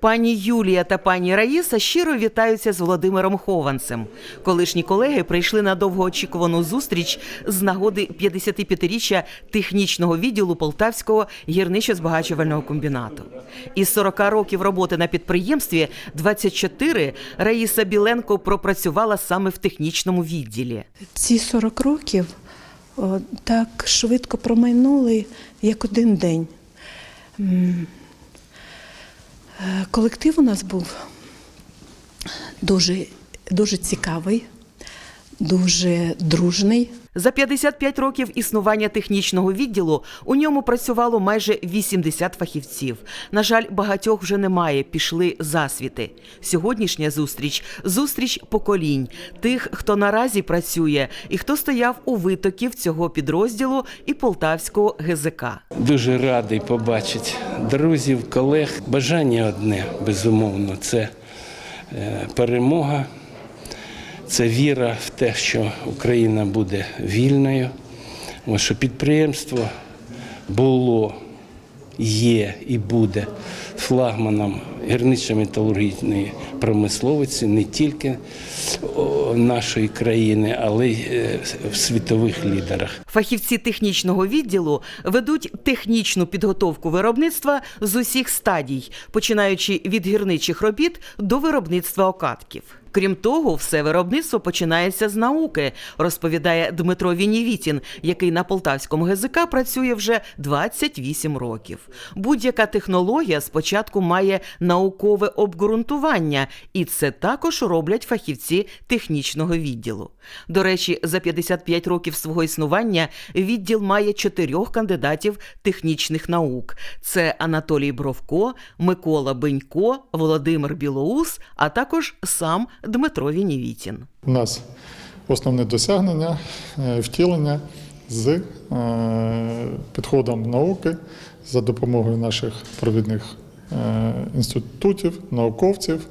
Пані Юлія та пані Раїса щиро вітаються з Володимиром Хованцем. Колишні колеги прийшли на довгоочікувану зустріч з нагоди 55-річчя технічного відділу Полтавського гірничо-збагачувального комбінату. Із 40 років роботи на підприємстві 24 Раїса Біленко пропрацювала саме в технічному відділі. Ці 40 років так швидко промайнули, як один день. Е, Колектив у нас був дуже, дуже цікавий, дуже дружний. За 55 років існування технічного відділу у ньому працювало майже 80 фахівців. На жаль, багатьох вже немає, пішли засвіти. Сьогоднішня зустріч зустріч поколінь тих, хто наразі працює і хто стояв у витоків цього підрозділу і полтавського ГЗК. Дуже радий побачити друзів, колег. Бажання одне, безумовно, це е, перемога, це віра в те, що Україна буде вільною, що підприємство було, є і буде флагманом гірничо-металургійної промисловості не тільки нашої країни, але й е, в світових лідерах. Фахівці технічного відділу ведуть технічну підготовку виробництва з усіх стадій, починаючи від гірничих робіт до виробництва окатків. Крім того, все виробництво починається з науки, розповідає Дмитро Вінівітін, який на полтавському ГЗК працює вже 28 років. Будь-яка технологія спочатку має наукове обґрунтування, і це також роблять фахівці технічного відділу. До речі, за 55 років свого існування відділ має чотирьох кандидатів технічних наук: це Анатолій Бровко, Микола Бенько, Володимир Білоус, а також сам Дмитро Вінівітін. У нас основне досягнення е, втілення з е, підходом науки за допомогою наших провідних е, інститутів, науковців.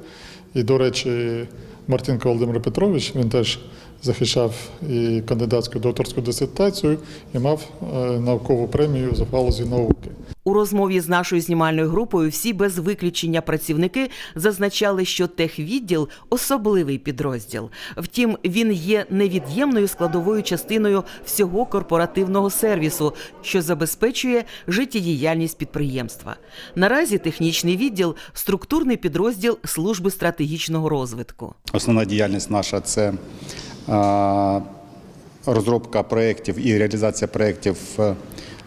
І, до речі, Мартинко Володимир Петрович він теж захищав і кандидатську і докторську дисертацію і мав е, наукову премію за галузі науки. У розмові з нашою знімальною групою всі без виключення працівники зазначали, що техвідділ особливий підрозділ. Втім, він є невід'ємною складовою частиною всього корпоративного сервісу, що забезпечує життєдіяльність підприємства. Наразі технічний відділ структурний підрозділ служби стратегічного розвитку. Основна діяльність наша це розробка проєктів і реалізація проєктів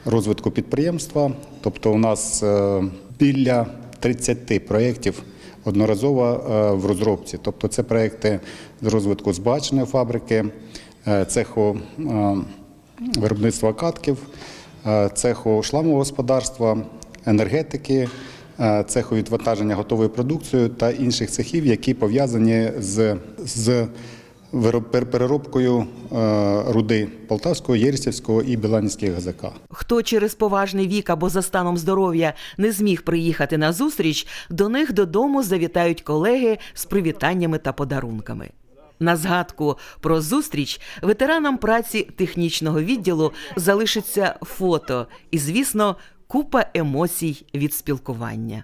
розвитку підприємства. Тобто, у нас е, біля 30 проєктів одноразово е, в розробці. Тобто, це проєкти з розвитку збагаченої фабрики, е, цеху виробництва катків, цеху шламового господарства, енергетики. Цеху відвантаження готовою продукцією та інших цехів, які пов'язані з, з переробкою е, руди Полтавського, Єрісівського і Біланівських ГЗК. Хто через поважний вік або за станом здоров'я не зміг приїхати на зустріч, до них додому завітають колеги з привітаннями та подарунками. На згадку про зустріч ветеранам праці технічного відділу залишиться фото і, звісно, купа емоцій від спілкування.